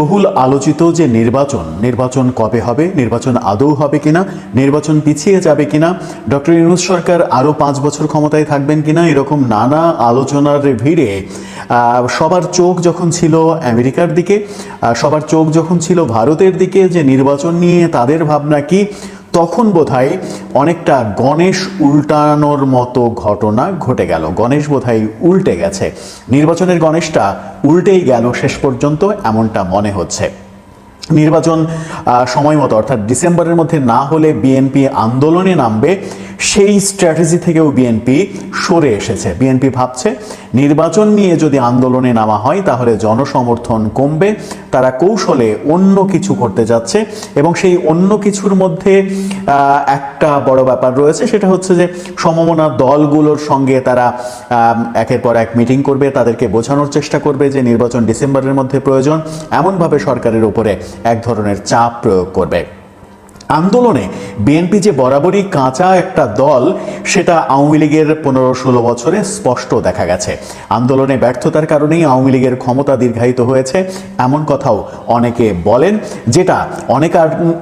বহুল আলোচিত যে নির্বাচন নির্বাচন কবে হবে, নির্বাচন আদৌ হবে কিনা, নির্বাচন পিছিয়ে যাবে কিনা, ডক্টর ইউনুস সরকার আরও পাঁচ বছর ক্ষমতায় থাকবেন কিনা, এরকম নানা আলোচনার ভিড়ে সবার চোখ যখন ছিল আমেরিকার দিকে সবার চোখ যখন ছিল ভারতের দিকে যে নির্বাচন নিয়ে তাদের ভাবনা কি তখন বোধহয় অনেকটা গণেশ উল্টানোর মতো ঘটনা ঘটে গেল। গণেশ বোধহয় উল্টে গেছে। নির্বাচনের গণেশটা উল্টেই গেল শেষ পর্যন্ত, এমনটা মনে হচ্ছে। নির্বাচন সময় মতো, অর্থাৎ ডিসেম্বরের মধ্যে না হলে বিএনপি আন্দোলনে নামবে সেই স্ট্র্যাটেজি থেকেও বিএনপি সরে এসেছে। বিএনপি ভাবছে, নির্বাচন নিয়ে যদি আন্দোলনে নামা হয়, তাহলে জনসমর্থন কমবে, তারা কৌশলে অন্য কিছু করতে যাচ্ছে এবং সেই অন্য কিছুর মধ্যে একটা বড় ব্যাপার রয়েছে, সেটা হচ্ছে যে সমমনা দলগুলোর সঙ্গে তারা একের পর এক মিটিং করবে, তাদেরকে বোঝানোর চেষ্টা করবে যে নির্বাচন ডিসেম্বরের মধ্যে প্রয়োজন। এমনভাবে সরকারের উপরে এক ধরনের চাপ প্রয়োগ করবে। আন্দোলনে বিএনপি যে বরাবরই কাঁচা একটা দল, সেটা আওয়ামী লীগের পনেরো ষোলো বছরে স্পষ্ট দেখা গেছে। আন্দোলনে ব্যর্থতার কারণেই আওয়ামী লীগের ক্ষমতা দীর্ঘায়িত হয়েছে, এমন কথাও অনেকে বলেন, যেটা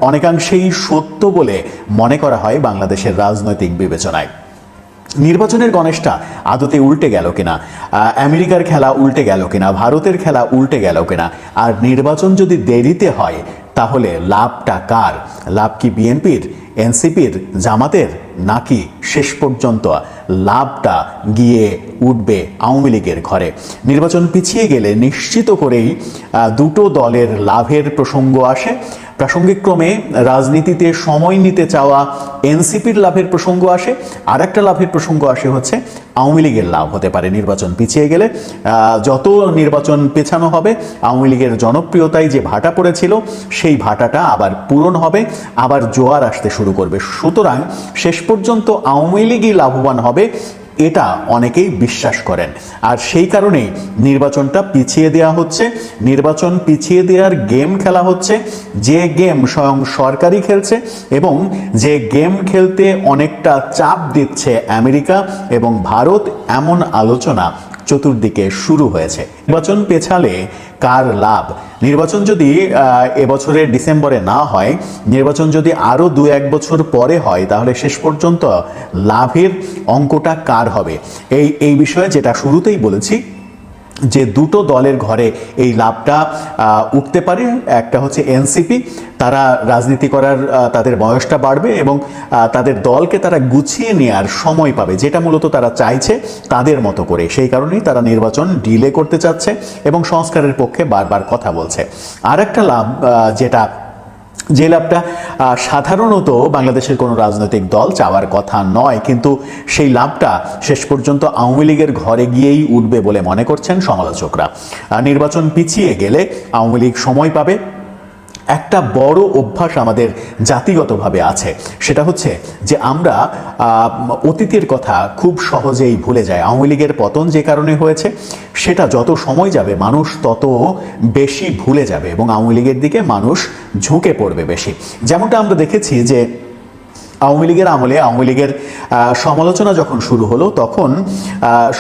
অনেকাংশেই সত্য বলে মনে করা হয় বাংলাদেশের রাজনৈতিক বিবেচনায়। নির্বাচনের গণেশটা আদতে উল্টে গেল কিনা? আমেরিকার খেলা উল্টে গেল কিনা? ভারতের খেলা উল্টে গেল কিনা? আর নির্বাচন যদি দেরিতে হয়, তাহলে লাভটা কার? লাভ কি বিএনপির, এনসিপির, জামাতের? নাকি শেষ পর্যন্ত লাভটা গিয়ে উঠবে আওয়ামী লীগের ঘরে? নির্বাচন পিছিয়ে গেলে নিশ্চিত করেই দুটো দলের লাভের প্রসঙ্গ আসে। প্রাসঙ্গিক ক্রমে রাজনীতিতে সময় নিতে চাওয়া এনসিপির লাভের প্রসঙ্গ আসে। আর একটা লাভের প্রসঙ্গ আসে হচ্ছে, আওয়ামী লীগের লাভ হতে পারে। নির্বাচন পিছিয়ে গেলে যত নির্বাচন পেছানো হবে, আওয়ামী লীগের জনপ্রিয়তায় যে ভাটা পড়েছিল, সেই ভাটাটা আবার পূরণ হবে, আবার জোয়ার আসতে শুরু করবে। সুতরাং শেষ পর্যন্ত আওয়ামী লীগই লাভবান হবে, এটা অনেকেই বিশ্বাস করেন। আর সেই কারণেই নির্বাচনটা পিছিয়ে দেওয়া হচ্ছে। নির্বাচন পিছিয়ে দেওয়ার গেম খেলা হচ্ছে। যে গেম স্বয়ং সরকারই খেলছে এবং যে গেম খেলতে অনেকটা চাপ দিচ্ছে আমেরিকা এবং ভারত, এমন আলোচনা চতুর্দিকে শুরু হয়েছে। নির্বাচন পেছালে কার লাভ? নির্বাচন যদি এবছরের ডিসেম্বরে না হয়, নির্বাচন যদি আরও দু এক বছর পরে হয়, তাহলে শেষ পর্যন্ত লাভের অঙ্কটা কার হবে? এই এই বিষয়ে যেটা শুরুতেই বলেছি যে দুটো দলের ঘরে এই লাভটা উঠতে পারে। একটা হচ্ছে এনসিপি, তারা রাজনীতি করার তাদের বয়সটা বাড়বে এবং তাদের দলকে তারা গুছিয়ে নেওয়ার সময় পাবে, যেটা মূলত তারা চাইছে তাদের মতো করে। সেই কারণেই তারা নির্বাচন ডিলে করতে চাচ্ছে এবং সংস্কারের পক্ষে বারবার কথা বলছে। আর একটা লাভ যেটা যে লাভটা সাধারণত বাংলাদেশের কোনো রাজনৈতিক দল চাওয়ার কথা নয়, কিন্তু সেই লাভটা শেষ পর্যন্ত আওয়ামী লীগের ঘরে গিয়েই উঠবে বলে মনে করছেন সমালোচকরা। নির্বাচন পিছিয়ে গেলে আওয়ামী লীগ সময় পাবে। একটা বড় অভ্যাস আমাদের জাতিগতভাবে আছে। সেটা হচ্ছে যে আমরা অতীতের কথা খুব সহজেই ভুলে যাই। আওয়ামী লীগের পতন যে কারণে হয়েছে, সেটা যত সময় যাবে মানুষ তত বেশি ভুলে যাবে এবং আওয়ামী লীগের দিকে মানুষ ঝুঁকে পড়বে বেশি। যেমনটা আমরা দেখেছি যে আওয়ামী লীগের আমলে, আওয়ামী লীগের সমালোচনা যখন শুরু হলো, তখন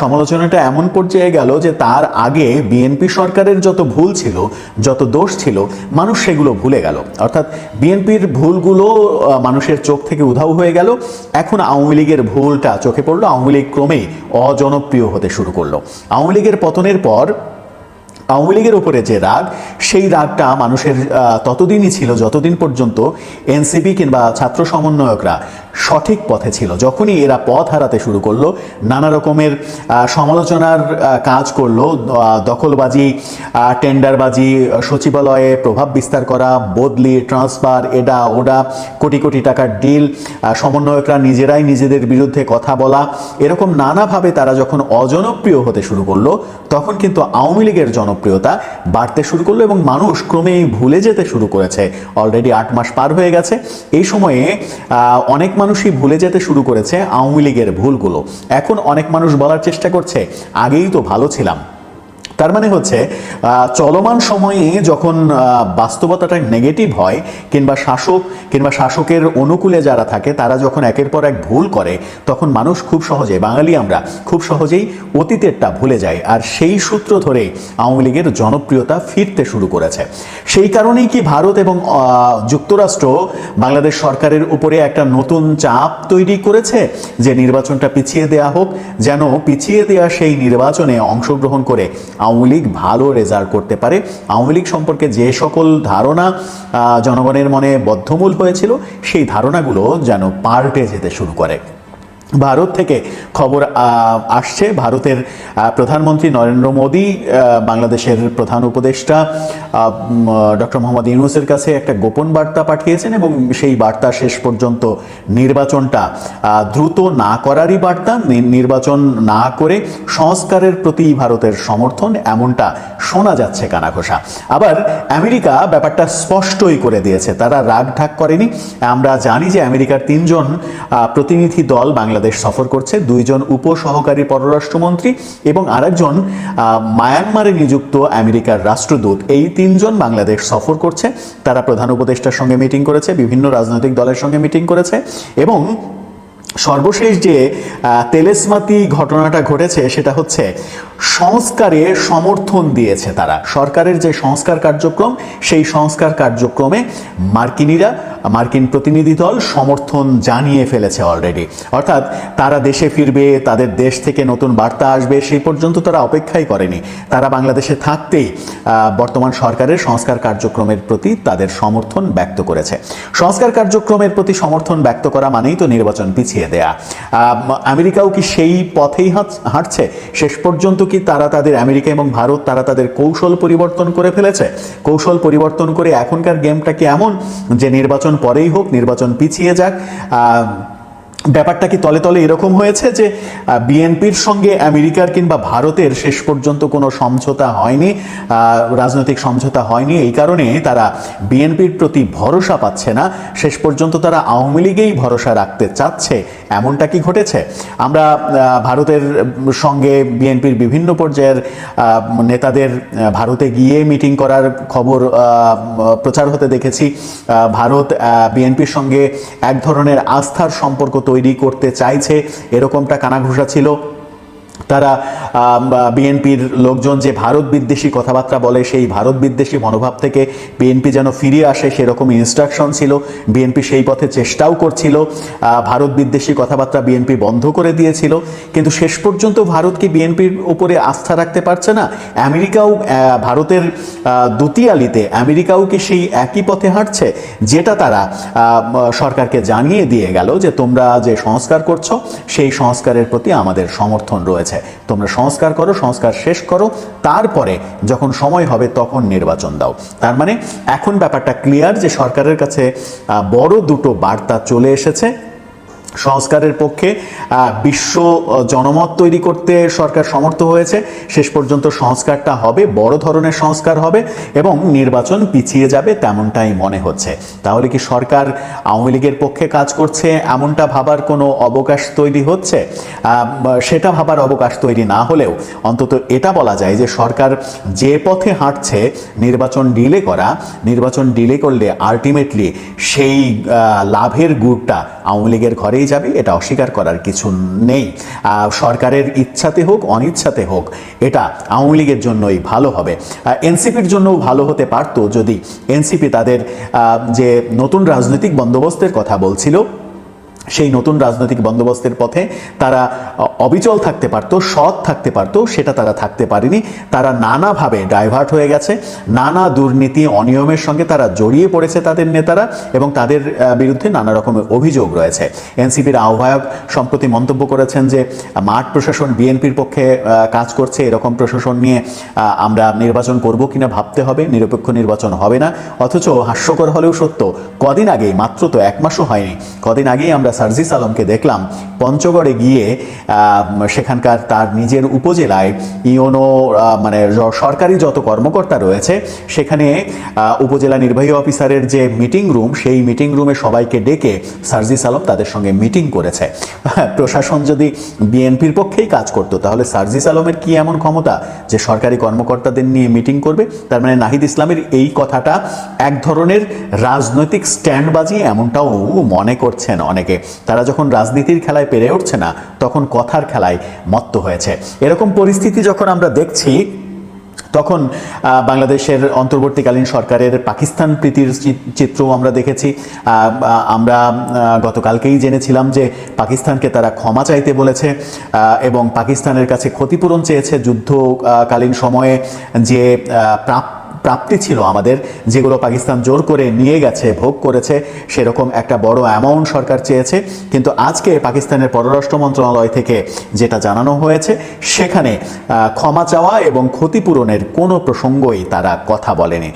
সমালোচনাটা এমন পর্যায়ে গেল যে তার আগে বিএনপি সরকারের যত ভুল ছিল, যত দোষ ছিল, মানুষ সেগুলো ভুলে গেল। অর্থাৎ বিএনপির ভুলগুলো মানুষের চোখ থেকে উধাও হয়ে গেল। এখন আওয়ামী লীগের ভুলটা চোখে পড়ল। আওয়ামী লীগ ক্রমেই অজনপ্রিয় হতে শুরু করল। আওয়ামী লীগের পতনের পর আওয়ামী লীগের উপরে যে রাগ, সেই রাগটা মানুষের ততদিনই ছিল, যতদিন পর্যন্ত এনসিপি কিংবা ছাত্র সমন্বয়করা সঠিক পথে ছিল। যখনই এরা পথ হারাতে শুরু করল, নানা রকমের সমালোচনার কাজ করল দখলবাজি টেন্ডারবাজি, সচিবালয়ে প্রভাব বিস্তার করা, বদলি, ট্রান্সফার, এডা, ওডা, কোটি কোটি টাকার ডিল সমন্বয়করা নিজেরাই নিজেদের বিরুদ্ধে কথা বলা, এরকম নানাভাবে তারা যখন অজনপ্রিয় হতে শুরু করল, তখন কিন্তু আওয়ামী লীগের জনপ্রিয়তা বাড়তে শুরু করল এবং মানুষ ক্রমেই ভুলে যেতে শুরু করেছে। অলরেডি আট মাস পার হয়ে গেছে। এই সময়ে অনেক মানুষই ভুলে যেতে শুরু করেছে আওয়ামী লীগের ভুলগুলো। এখন অনেক মানুষ বলার চেষ্টা করছে, আগেই তো ভালো ছিলাম। তার মানে হচ্ছে চলমান সময়ে যখন বাস্তবতাটা নেগেটিভ হয়, কিংবা শাসক, কিংবা শাসকের অনুকূলে যারা থাকে, তারা যখন একের পর এক ভুল করে, তখন মানুষ খুব সহজে, বাঙালি আমরা, খুব সহজেই অতীতেরটা ভুলে যায় আর সেই সূত্র ধরে আওয়ামী লীগের জনপ্রিয়তা ফিরতে শুরু করেছে। সেই কারণেই কি ভারত এবং যুক্তরাষ্ট্র বাংলাদেশ সরকারের উপরে একটা নতুন চাপ তৈরি করেছে, যে নির্বাচনটা পিছিয়ে দেয়া হোক, যেন পিছিয়ে দেয়া সেই নির্বাচনে অংশগ্রহণ করে আওয়ামী লীগ ভালো রেজাল্ট করতে পারে। আওয়ামী লীগ সম্পর্কে যে সকল ধারণা জনগণের মনে বদ্ধমূল হয়েছিল, সেই ধারণাগুলো যেন পাল্টে যেতে শুরু করে। ভারত থেকে খবর আসছে। ভারতের প্রধানমন্ত্রী নরেন্দ্র মোদী বাংলাদেশের প্রধান উপদেষ্টা ডক্টর মোহাম্মদ ইউনুসের কাছে একটা গোপন বার্তা পাঠিয়েছেন এবং সেই বার্তা শেষ পর্যন্ত নির্বাচনটা দ্রুত না করারই বার্তা নির্বাচন না করে সংস্কারের প্রতি ভারতের সমর্থন এমনটা শোনা যাচ্ছে কানাঘোষা। আবার আমেরিকা ব্যাপারটা স্পষ্টই করে দিয়েছে, তারা রাগ ঢাক করেনি। আমরা জানি যে আমেরিকার তিনজন প্রতিনিধি দল বাংলাদেশ সফর করছে, দুইজন উপসহকারী পররাষ্ট্রমন্ত্রী এবং আরেকজন মায়ানমারে নিযুক্ত আমেরিকার রাষ্ট্রদূত। এই তিনজন বাংলাদেশ সফর করছে। তারা প্রধান উপদেষ্টার সঙ্গে মিটিং করেছে, বিভিন্ন রাজনৈতিক দলের সঙ্গে মিটিং করেছে এবং সর্বশেষ যে তেলেসমাতি ঘটনাটা ঘটেছে সেটা হচ্ছে সংস্কারে সমর্থন দিয়েছে তারা। সরকারের যে সংস্কার কার্যক্রম, সেই সংস্কার কার্যক্রমে মার্কিনিরা মার্কিন প্রতিনিধি দল সমর্থন জানিয়ে ফেলেছে অলরেডি অর্থাৎ তারা দেশে ফিরবে, তাদের দেশ থেকে নতুন বার্তা আসবে, সেই পর্যন্ত তারা অপেক্ষাই করেনি। তারা বাংলাদেশে থাকতেই বর্তমান সরকারের সংস্কার কার্যক্রমের প্রতি তাদের সমর্থন ব্যক্ত করেছে। সংস্কার কার্যক্রমের প্রতি সমর্থন ব্যক্ত করা মানেই তো নির্বাচন পিছিয়ে দেয়া। আমেরিকাও কি সেই পথেই হাঁটছে? শেষ পর্যন্ত কি তারা তাদের আমেরিকা এবং ভারত, তারা তাদের কৌশল পরিবর্তন করে ফেলেছে? কৌশল পরিবর্তন করে এখনকার গেমটা কি এমন যে নির্বাচন পরেই হোক নির্বাচন পিছিয়ে যাক ব্যাপারটা কি তলে তলে এরকম হয়েছে যে বিএনপির সঙ্গে আমেরিকার কিংবা ভারতের শেষ পর্যন্ত কোনো সমঝোতা হয়নি রাজনৈতিক সমঝোতা হয়নি, এই কারণে তারা বিএনপির প্রতি ভরসা পাচ্ছে না, শেষ পর্যন্ত তারা আওয়ামী লীগেই ভরসা রাখতে চাচ্ছে, এমনটা কি ঘটেছে? আমরা ভারতের সঙ্গে বিএনপির বিভিন্ন পর্যায়ের নেতাদের ভারতে গিয়ে মিটিং করার খবর প্রচার হতে দেখেছি ভারত বিএনপির সঙ্গে এক ধরনের আস্থার সম্পর্ক তৈরি করতে চাইছে। এরকমটা কানাঘুষা ছিল। তারা বিএনপির লোকজন যে ভারত বিদ্বেষী কথাবার্তা বলে সেই ভারত বিদ্বেষী মনোভাব থেকে বিএনপি যেন ফিরে আসে সেরকম ইনস্ট্রাকশন ছিল। বিএনপি সেই পথে চেষ্টাও করছিল। ভারত বিদ্বেষী কথাবার্তা বিএনপি বন্ধ করে দিয়েছিল। কিন্তু শেষ পর্যন্ত ভারত কি বিএনপির উপরে আস্থা রাখতে পারছে না? আমেরিকাও ভারতের আহ, দুতিয়ালিতে আমেরিকাও কি সেই একই পথে হাঁটছে? যেটা তারা সরকারকে জানিয়ে দিয়ে গেল যে তোমরা যে সংস্কার করছ সেই সংস্কারের প্রতি আমাদের সমর্থন রয়েছে। তোমরা সংস্কার করো, সংস্কার শেষ করো, তারপরে যখন সময় হবে তখন নির্বাচন দাও। তার মানে এখন ব্যাপারটা ক্লিয়ার যে সরকারের কাছে বড় দুটো বার্তা চলে এসেছে। সংস্কারের পক্ষে বিশ্ব জনমত তৈরি করতে সরকার সমর্থ হয়েছে। শেষ পর্যন্ত সংস্কারটা হবে, বড় ধরনের সংস্কার হবে এবং নির্বাচন পিছিয়ে যাবে তেমনটাই মনে হচ্ছে। তাহলে কি সরকার আওয়ামী লীগের পক্ষে কাজ করছে এমনটা ভাবার কোনো অবকাশ তৈরি হচ্ছে? সেটা ভাবার অবকাশ তৈরি না হলেও অন্তত এটা বলা যায় যে সরকার যে পথে হাঁটছে, নির্বাচন ডিলে করা, নির্বাচন ডিলে করলে আলটিমেটলি সেই লাভের গুড়টা আওয়ামী লীগের ঘরেই যাবে, এটা অস্বীকার করার কিছু নেই। সরকারের ইচ্ছাতে হোক, অনিচ্ছাতে হোক, এটা আওয়ামী লীগের জন্যই ভালো হবে। এনসিপির জন্যও ভালো হতে পারতো যদি এনসিপি তাদের যে নতুন রাজনৈতিক বন্দোবস্তের কথা বলছিল সেই নতুন রাজনৈতিক বন্দোবস্তের পথে তারা অবিচল থাকতে পারতো, সৎ থাকতে পারতো, সেটা তারা থাকতে পারেনি। তারা নানাভাবে ডাইভার্ট হয়ে গেছে, নানা দুর্নীতি, অনিয়মের সঙ্গে তারা জড়িয়ে পড়েছে তাদের নেতারা এবং তাদের বিরুদ্ধে নানা রকমের অভিযোগ রয়েছে। এনসিপির আহ্বায়ক সম্প্রতি মন্তব্য করেছেন যে, মাঠ প্রশাসন বিএনপির পক্ষে কাজ করছে, এরকম প্রশাসন নিয়ে আমরা নির্বাচন করব কিনা ভাবতে হবে, নিরপেক্ষ নির্বাচন হবে না, অথচ হাস্যকর হলেও সত্য, কদিন আগেই, মাত্র তো এক মাসও হয়নি, কদিন আগেই আমরা সার্জিস আলমকে দেখলাম পঞ্চগড়ে গিয়ে সেখানকার তার নিজের উপজেলায় ইওনো মানে সরকারি যত কর্মকর্তা রয়েছে, সেখানে উপজেলা নির্বাহী অফিসারের যে মিটিং রুম, সেই মিটিং রুমে সবাইকে ডেকে সার্জিস আলম তাদের সঙ্গে মিটিং করেছে। প্রশাসন যদি বিএনপির পক্ষেই কাজ করতো, তাহলে সার্জিস আলমের কি এমন ক্ষমতা যে সরকারি কর্মকর্তাদের নিয়ে মিটিং করবে? তার মানে নাহিদ ইসলামের এই কথাটা এক ধরনের রাজনৈতিক স্ট্যান্ডবাজি এমনটাও মনে করছেন অনেকে। তারা যখন রাজনীতির খেলায় পেরে উঠছে না তখন কথার খেলায় মত্ত হয়েছে। এরকম পরিস্থিতি যখন আমরা দেখছি তখন বাংলাদেশের অন্তর্বর্তীকালীন সরকারের পাকিস্তান প্রীতির চিত্রও আমরা দেখেছি। আমরা গতকালকেই জেনেছিলাম যে পাকিস্তানকে তারা ক্ষমা চাইতে বলেছে এবং পাকিস্তানের কাছে ক্ষতিপূরণ চেয়েছে যুদ্ধকালীন সময়ে যে আহ, প্রাপ্য প্রাপ্তি ছিল আমাদের। যেগুলো পাকিস্তান জোর করে নিয়ে গেছে, ভোগ করেছে, সেরকম একটা বড় অ্যামাউন্ট সরকার চেয়েছে। কিন্তু আজকে পাকিস্তানের পররাষ্ট্র মন্ত্রণালয় থেকে যেটা জানানো হয়েছে, সেখানে ক্ষমা চাওয়া এবং ক্ষতিপূরণের কোনো প্রসঙ্গই তারা কথা বলেনি।